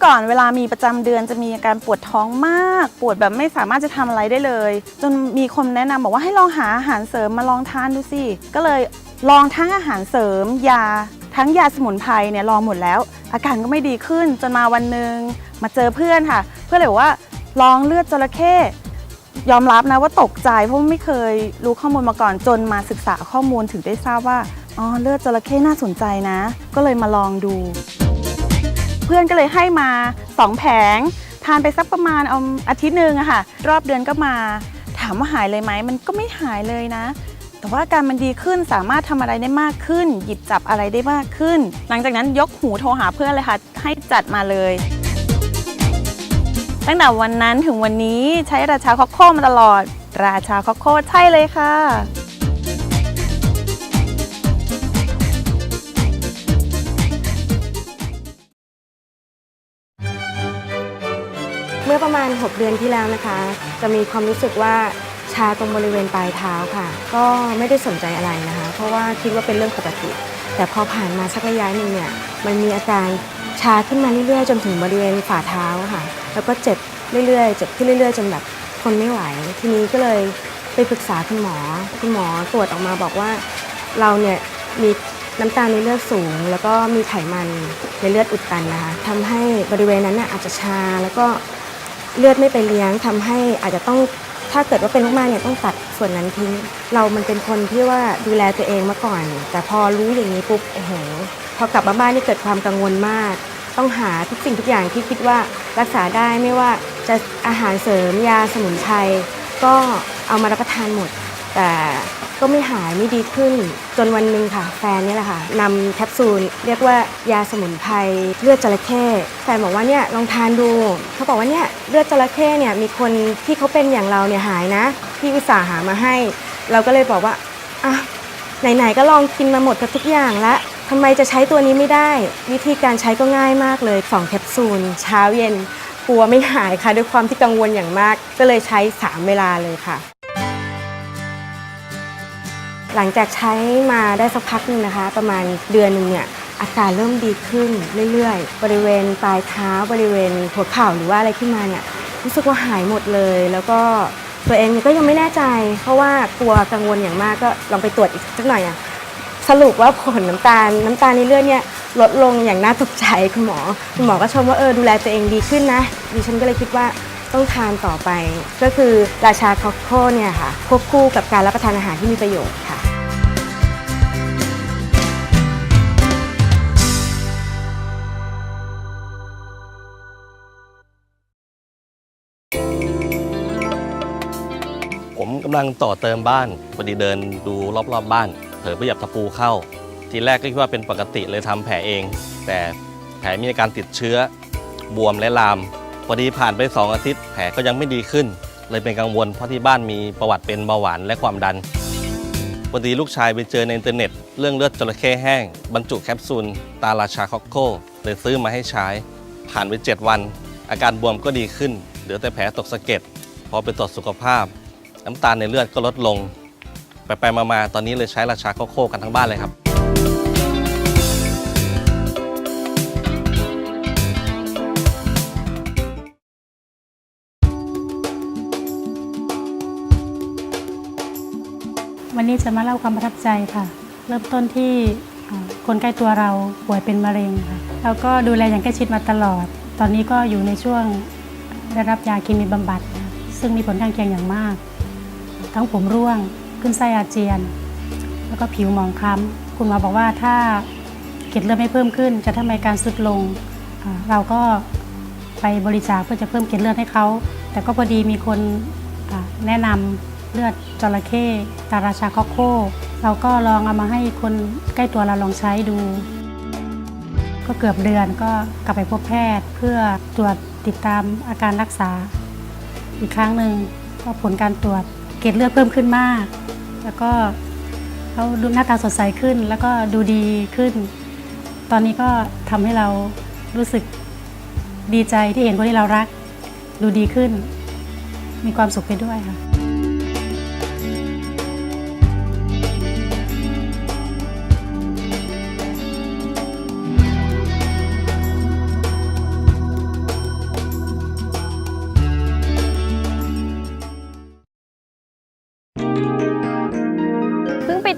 ่อก่อนเวลามีประจำเดือนจะมีอาการปวดท้องมาก ปวดแบบไม่สามารถจะทำอะไรได้เลย จนมีคนแนะนำบอกว่าให้ลองหาอาหารเสริมมาลองทานดูสิ ก็เลยลองทั้งอาหารเสริม ยา ทั้งยาสมุนไพรเนี่ยลองหมดแล้ว อาการก็ไม่ดีขึ้นจนมาวันหนึ่งมาเจอเพื่อนค่ะ เพื่อนเลยบอกว่าลองเลือดจระเข้ยอมรับนะว่าตกใจเพราะไม่เคยรู้ข้อมูลมาก่อนจนมาศึกษาข้อมูลถึงได้ทราบว่าอ๋อเลือดจระเข้น่าสนใจนะ ก็เลยมาลองดู พื่อนก็เลยให้มา 2 แผง ทานไปสักประมาณเอาอาทิตย์หนึ่งอะค่ะ รอบเดือนก็มา ถามว่าหายเลยไหมมันก็ไม่หายเลยนะ แต่ว่าการมันดีขึ้นสามารถทำอะไรได้มากขึ้น หยิบจับอะไรได้มากขึ้น หลังจากนั้นยกหูโทรหาเพื่อนเลยค่ะ ให้จัดมาเลย ตั้งแต่วันนั้นถึงวันนี้ใช้ราชาคอคโค่มาตลอด ราชาคอคโค่ใช่เลยค่ะ มื่อประมาณ 6 เดือนที่แล้วนะคะ จะมีความรู้สึกว่าชาตรงบริเวณปลายเท้าค่ะ ก็ไม่ได้สนใจอะไรนะคะ เพราะว่าคิดว่าเป็นเรื่องปกติ แต่พอผ่านมาสักระยะหนึ่งเนี่ยมันมีอาการชาขึ้นมาเรื่อยๆ จนถึงบริเวณฝ่าเท้าค่ะ แล้วก็เจ็บเรื่อยๆเจ็บขึ้นเรื่อยๆ จนแบบทนไม่ไหว ทีนี้ก็เลยไปปรึกษาคุณหมอ คุณหมอตรวจออกมาบอกว่าเราเนี่ยมีน้ำตาลในเลือดสูง แล้วก็มีไขมันในเลือดอุดตันนะคะทำให้บริเวณนั้นน่ะอาจจะชาแล้วก็ เลือดไม่ไปเลี้ยงทำให้อาจจะต้องถ้าเกิดว่าเป็นมากๆเนี่ยต้องตัดส่วนนั้นทิ้ง เรามันเป็นคนที่ว่าดูแลตัวเองมาก่อน แต่พอรู้อย่างนี้ปุ๊บโอ้โหพอกลับมาบ้านนี่เกิดความกังวลมาก ต้องหาทุกสิ่งทุกอย่างที่คิดว่ารักษาได้ไม่ว่าจะอาหารเสริมยาสมุนไพรก็เอามารับประทานหมด แต่ ก็ไม่หายไม่ดีขึ้น จนวันหนึ่งค่ะ แฟนนี่แหละค่ะนำแคปซูลเรียกว่ายาสมุนไพรเลือดจระเข้แฟนบอกว่าเนี่ยลองทานดู เขาบอกว่าเนี่ยเลือดจระเข้เนี่ยมีคนที่เขาเป็นอย่างเราเนี่ยหายนะพี่อุตส่าห์หามาให้ เราก็เลยบอกว่าอะไหนๆก็ลองกินมาหมดกับทุกอย่างล้วทำไมจะใช้ตัวนี้ไม่ได้ วิธีการใช้ก็ง่ายมากเลยสองแคปซูลเช้าเย็นกลัวไม่หายค่ะด้วยความที่กังวลอย่างมาก ก็เลยใช้สามเวลาเลยค่ะ หลังจากใช้มาได้สักพักหนึงนะคะ ประมาณเดือนหนึ่งเนี่ยอาการเริ่มดีขึ้นเรื่อยๆ บริเวณปลายเท้าบริเวณหัวเข่าหรือว่าอะไรขึ้นมาเนี่ยรู้สึกว่าหายหมดเลย แล้วก็ตัวเองก็ยังไม่แน่ใจ เพราะว่ากลัวกังวลอย่างมากก็ลองไปตรวจอีกสักหน่อยอะสรุปว่าผลน้ำตาลน้ำตาลในเลือดเนี่ยลดลงอย่างน่าตกใจคุณหมอ คุณหมอก็ชมว่าเออดูแลตัวเองดีขึ้นนะดิฉันก็เลยคิดว่าต้องทานต่อไป ก็คือราชาคอโค่เนี่ยค่ะควบคู่กับการรับประทานอาหารที่มีประโยชน์ำลังต่อเติมบ้านพอดีเดินดูรอบๆบบ้าน เผลอไปหยับตะปูเข้า ทีแรกก็คิดว่าเป็นปกติเลยทำแผลเอง แต่แผลมีอาการติดเชื้อบวมและลามพอดีผ่านไป 2 อาทิตย์ แผลก็ยังไม่ดีขึ้น เลยเป็นกังวลเพราะที่บ้านมีประวัติเป็นเบาหวานและความดันพอดีลูกชายไปเจอในอินเทอร์เน็ต เรื่องเลือดจระเข้แห้ง บรรจุแคปซูล ตาราชาคอกโคเลยซื้อมาให้ใช้ ผ่านไป 7 วัน อาการบวมก็ดีขึ้น เหลือแต่แผลตกสะเก็ดพอไปตรวจสุขภาพ น้ำตาลในเลือดก็ลดลง ไปไปๆมาๆตอนนี้เลยใช้ราชาโคโค่กันทั้งบ้านเลยครับ วันนี้จะมาเล่าความประทับใจค่ะ เริ่มต้นที่อ่อคนใกล้ตัวเราป่วยเป็นมะเร็งค่ะแล้วก็ดูแลอย่างใกล้ชิดมาตลอด ตอนนี้ก็อยู่ในช่วงได้รับยาเคมีบำบัดนะซึ่งมีผลข้างเคียงอย่างมาก ทั้งผมร่วงขึ้นไส้อาเจียน แล้วก็ผิวหมองคล้ำคุณหมอบอกว่าถ้าเกล็ดเลือดไม่เพิ่มขึ้น จะทำให้การสุดลง เราก็ไปบริจาคเพื่อจะเพิ่มเกล็ดเลือดให้เขา แต่ก็พอดีมีคนแนะนำเลือดจระเข้ตาราชาคอโค เราก็ลองเอามาให้คนใกล้ตัวเราลองใช้ดู ก็เกือบเดือนก็กลับไปพบแพทย์ เพื่อตรวจติดตามอาการรักษาอีกครั้งหนึ่งก็ผลการตรวจ เกล็ดเลือดเพิ่มขึ้นมาก แล้วก็เขาดูหน้าตาสดใสขึ้น แล้วก็ดูดีขึ้น ตอนนี้ก็ทำให้เรารู้สึกดีใจที่เห็นคนที่เรารัก ดูดีขึ้น มีความสุขไปด้วยค่ะ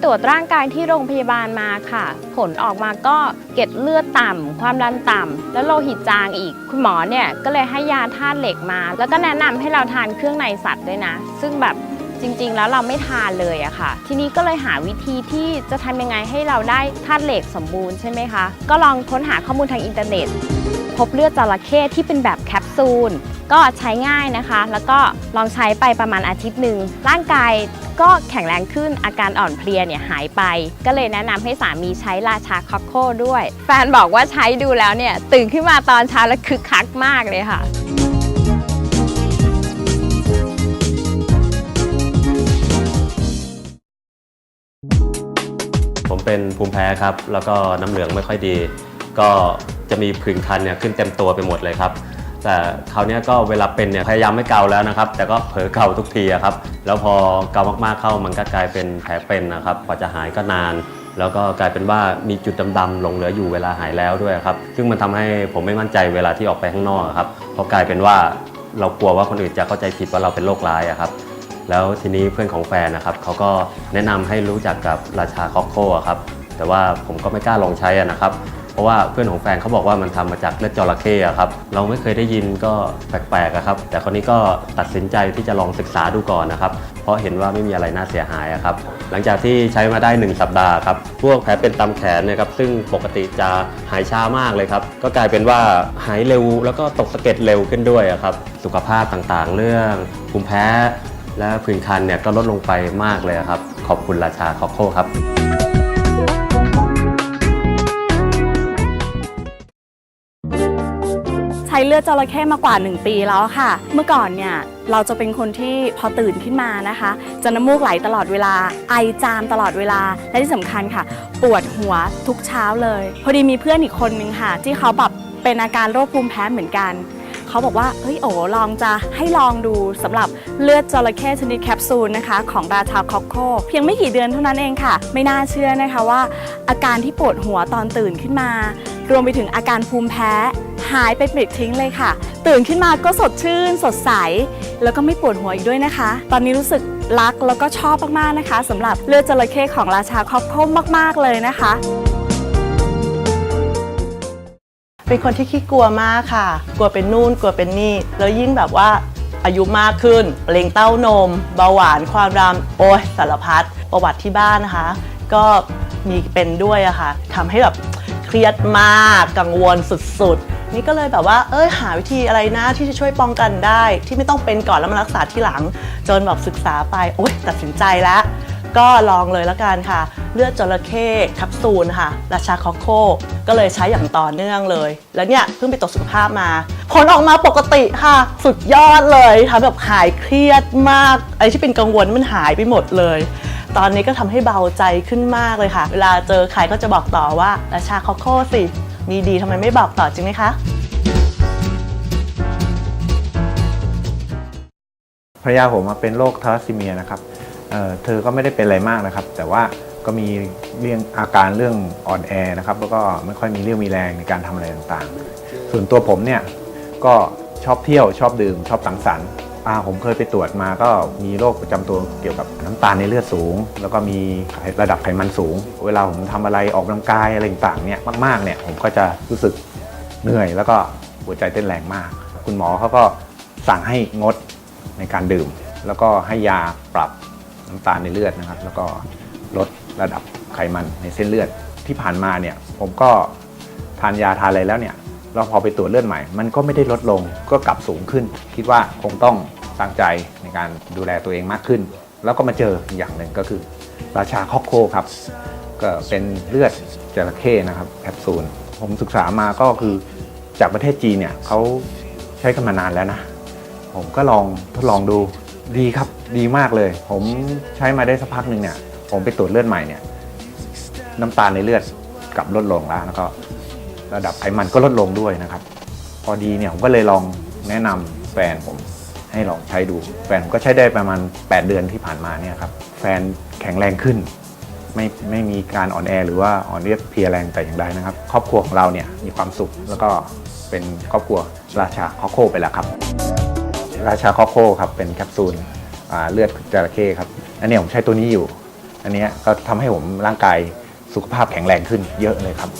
ตรวจร่างกายที่โรงพยาบาลมาค่ะ ผลออกมาก็เกล็ดเลือดต่ำ ความดันต่ำ แล้วโลหิตจางอีก คุณหมอเนี่ยก็เลยให้ยาธาตุเหล็กมา แล้วก็แนะนำให้เราทานเครื่องในสัตว์ด้วยนะ ซึ่งแบบจริง ๆ แล้วเราไม่ทานเลยอะค่ะ ทีนี้ก็เลยหาวิธีที่จะทำยังไงให้เราได้ธาตุเหล็กสมบูรณ์ใช่ไหมคะ ก็ลองค้นหาข้อมูลทางอินเทอร์เน็ต พบเลือดจระเข้ที่เป็นแบบแคปซูล ก็ใช้ง่ายนะคะ แล้วก็ลองใช้ไปประมาณอาทิตย์หนึ่ง ร่างกายก็แข็งแรงขึ้นอาการอ่อนเพลียเนี่ยหายไป ก็เลยแนะนำให้สามีใช้ราชาคอโค่ด้วย แฟนบอกว่าใช้ดูแล้วเนี่ย ตื่นขึ้นมาตอนเช้าแล้วคึกคักมากเลยค่ะผมเป็นภูมิแพ้ครับ แล้วก็น้ำเหลืองไม่ค่อยดี ก็ จะมีผื่นคันเนี่ยขึ้นเต็มตัวไปหมดเลยครับ แต่คราวนี้ก็เวลาเป็นเนี่ยพยายามไม่เกาแล้วนะครับ แต่ก็เผลอเกาทุกทีครับ แล้วพอเกามากๆเข้ามันก็กลายเป็นแผลเป็นนะครับกว่าจะหายก็นาน แล้วก็กลายเป็นว่ามีจุดดำๆหลงเหลืออยู่เวลาหายแล้วด้วยครับ ซึ่งมันทำให้ผมไม่มั่นใจเวลาที่ออกไปข้างนอกครับเพราะกลายเป็นว่าเรากลัวว่าคนอื่นจะเข้าใจผิดว่าเราเป็นโรคร้ายครับแล้วทีนี้เพื่อนของแฟนนะครับเขาก็แนะนำให้รู้จักกับราชาคอกโคครับแต่ว่าผมก็ไม่กล้าลองใช้นะครับ เพราะว่าเพื่อนของแฟนเขาบอกว่ามันทำมาจากเลือดจระเข้ครับเราไม่เคยได้ยินก็แปลกๆครับแต่คนนี้ก็ตัดสินใจที่จะลองศึกษาดูก่อนนะครับเพราะเห็นว่าไม่มีอะไรน่าเสียหายครับหลังจากที่ใช้มาได้ 1 สัปดาห์ครับพวกแผลเป็นตามแขนนี่ยครับซึ่งปกติจะหายช้ามากเลยครับก็กลายเป็นว่าหายเร็วแล้วก็ตกสะเก็ดเร็วขึ้นด้วยครับสุขภาพต่างๆ เรื่องภูมิแพ้และผื่นคันเนี่ยก็ลดลงไปมากเลยครับ ขอบคุณราชาคอโค่ครับ เลือดจระเข้มากว่า 1 ปีแล้วค่ะ เมื่อก่อนเนี่ยเราจะเป็นคนที่พอตื่นขึ้นมานะคะ จะน้ำมูกไหลตลอดเวลา ไอจามตลอดเวลา และที่สำคัญค่ะ ปวดหัวทุกเช้าเลย พอดีมีเพื่อนอีกคนนึงค่ะ ที่เขาแบบเป็นอาการโรคภูมิแพ้เหมือนกันเขาบอกว่า เฮ้ย โอ้ลองจะให้ลองดูสำหรับเลือดจระเข้ชนิดแคปซูลนะคะ ของราชาคอกโคเพียงไม่กี่เดือนเท่านั้นเองค่ะ ไม่น่าเชื่อนะคะว่า อาการที่ปวดหัวตอนตื่นขึ้นมา รวมไปถึงอาการภูมิแพ้ หายไปปลิดทิ้งเลยค่ะ ตื่นขึ้นมาก็สดชื่น สดใส แล้วก็ไม่ปวดหัวอีกด้วยนะคะ ตอนนี้รู้สึกรักแล้วก็ชอบมากๆนะคะสำหรับเลือดจระเข้ของราชาคอกโคมาก ๆเลยนะคะ เป็นคนที่ขี้กลัวมากค่ะ กลัวเป็นนู่นกลัวเป็นนี่ แล้วยิ่งแบบว่าอายุมากขึ้นเร็งเต้านม เบาหวานความดันโอ้ยสารพัดประวัติที่บ้านนะคะ ก็มีเป็นด้วยอะค่ะทำให้แบบ เครียดมากกังวลสุดๆ นี่ก็เลยแบบว่า เอ้ยหาวิธีอะไรนะที่จะช่วยป้องกันได้ ที่ไม่ต้องเป็นก่อนแล้วมารักษาที่หลัง จนแบบศึกษาไป โอ๊ยตัดสินใจแล้ว ก็ลองเลยล้วกันค่ะ เลือดจระเข้แคปซูลค่ะ ราชาคอโคก็เลยใช้อย่างต่อเนื่องเลย แล้วเนี่ยเพิ่งไปตรวจสุขภาพมาผลออกมาปกติค่ะ สุดยอดเลยทำแบบหายเครียดมากไอ้ที่เป็นกังวลมันหายไปหมดเลย ตอนนี้ก็ทำให้เบาใจขึ้นมากเลยค่ะ เวลาเจอใครก็จะบอกต่อว่าราชาคอโคสิ มีดีทำไมไม่บอกต่อจริงไหมคะภรรยาผมมาเป็นโรคทาลัสซีเมียนะครับเเธอก็ไม่ได้เป็นอะไรมากนะครับ แต่ว่าก็มีเรื่องอาการเรื่องอ่อนแอนะครับ แล้วก็ไม่ค่อยมีเรี่ยวมีแรงในการทำอะไรต่างๆ ส่วนตัวผมเนี่ยก็ชอบเที่ยวชอบดื่มชอบสังสรรค์ อ่าผมเคยไปตรวจมาก็มีโรคประจำตัวเกี่ยวกับน้ำตาลในเลือดสูง แล้วก็มีระดับไขมันสูง เวลาผมทำอะไรออกกำลังกายอะไรต่างเนี่ยมากๆเนี่ยผมก็จะรู้สึกเหนื่อย แล้วก็หัวใจเต้นแรงมาก คุณหมอเขาก็สั่งให้งดในการดื่ม แล้วก็ให้ยาปรับน้ำตาลในเลือดนะครับ แล้วก็ลดระดับไขมันในเส้นเลือดที่ผ่านมาเนี่ยผมก็ทานยาทานอะไรแล้วเนี่ย เราพอไปตรวจเลือดใหม่ มันก็ไม่ได้ลดลงก็กลับสูงขึ้น คิดว่าคงต้องตั้งใจในการดูแลตัวเองมากขึ้น แล้วก็มาเจออย่างหนึ่งก็คือ ราชาคอกโคครับ ก็เป็นเลือดจระเข้นะครับแคปซูลผมศึกษามาก็คือจากประเทศจีนเนี่ยเขาใช้กันมานานแล้วนะ ผมก็ลองทดลองดูดีครับดีมากเลย ผมใช้มาได้สักพักหนึ่งเนี่ย ผมไปตรวจเลือดใหม่เนี่ย น้ำตาลในเลือดกลับลดลงแล้วแล้วก็ ระดับไขมันก็ลดลงด้วยนะครับ พอดีเนี่ยผมก็เลยลองแนะนำแฟนผมให้ลองใช้ดู แฟนผมก็ใช้ได้ประมาณ 8 เดือนที่ผ่านมาเนี่ยครับแฟนแข็งแรงขึ้น ไม่ไม่มีการอ่อนแอหรือว่าอ่อนเรียบเพียแรงแต่อย่างใดนะครับ ครอบครัวของเราเนี่ยมีความสุขแล้วก็เป็นครอบครัวราชาคอโคไปแล้วครับ ราชาคอโคครับเป็นแคปซูลเลือดจระเข้ครับอันนี้ผมใช้ตัวนี้อยู่ อันนี้ก็ทำให้ผมร่างกายสุขภาพแข็งแรงขึ้นเยอะเลยครับ